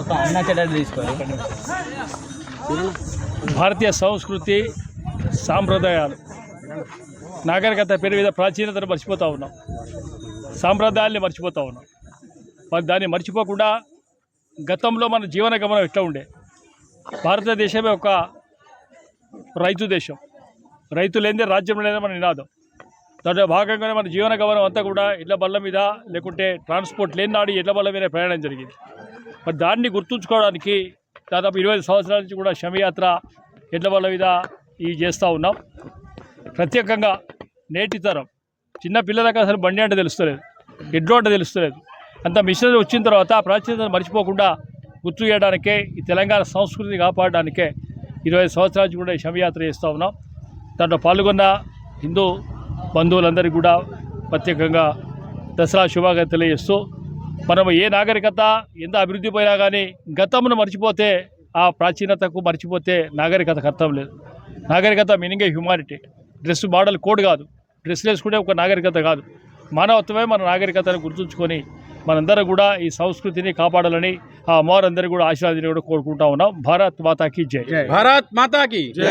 ఒక అన్న చెడ్డ తీసుకోవాలి భారతీయ సంస్కృతి సాంప్రదాయాలు. నాగరికత పేరు మీద ప్రాచీనతను మర్చిపోతూ ఉన్నాం. సాంప్రదాయాల్ని మర్చిపోతూ ఉన్నాం. మరి దాన్ని మర్చిపోకుండా గతంలో మన జీవన గమనం ఎట్లా ఉండే? భారతదేశమే ఒక రైతు దేశం. రైతు లేనిదే రాజ్యం లేదే మన నినాదం. దాంట్లో భాగంగానే మన జీవన గమనం అంతా కూడా ఇళ్ళ బళ్ళ మీద లేకుంటే ట్రాన్స్పోర్ట్ లేని నాడు ఇళ్ళ బళ్ళ మీద ప్రయాణం జరిగింది. మరి దాన్ని గుర్తుంచుకోవడానికి దాదాపు ఇరవై ఐదు సంవత్సరాల నుంచి కూడా శమయాత్ర ఎడ్ల వల్ల మీద ఇవి చేస్తూ ఉన్నాం. ప్రత్యేకంగా నేటి తరం చిన్న పిల్లలకు అసలు బండి అంటే తెలుస్తలేదు ఎడ్లు అంటే తెలుస్తలేదు. అంత మిషనరీ వచ్చిన తర్వాత ప్రాచీనతను మర్చిపోకుండా గుర్తు చేయడానికే ఈ తెలంగాణ సంస్కృతిని కాపాడడానికే ఇరవై ఐదు సంవత్సరాల నుంచి కూడా ఈ శమయాత్ర చేస్తూ ఉన్నాం. దాంట్లో పాల్గొన్న హిందూ బంధువులందరికీ కూడా ప్రత్యేకంగా దసరా శుభాకాంక్షలు తెలియజేస్తూ మనం ఏ నాగరికత ఎంత అభివృద్ధి పోయినా కానీ గతమును మర్చిపోతే ఆ ప్రాచీనతకు మర్చిపోతే నాగరికత అర్థం లేదు. నాగరికత మీనింగే హ్యుమానిటీ డ్రెస్ మోడల్ కోడ్ కాదు. డ్రెస్ వేసుకుంటే ఒక నాగరికత కాదు. మానవత్వమే మన నాగరికతను గుర్తుంచుకొని మనందరం కూడా ఈ సంస్కృతిని కాపాడాలని ఆ అమ్మవారందరూ కూడా ఆశీర్వాదాన్ని కూడా కోరుకుంటా ఉన్నాం. భారత్ మాతాకి జై. భారత్ మాతాకి జై.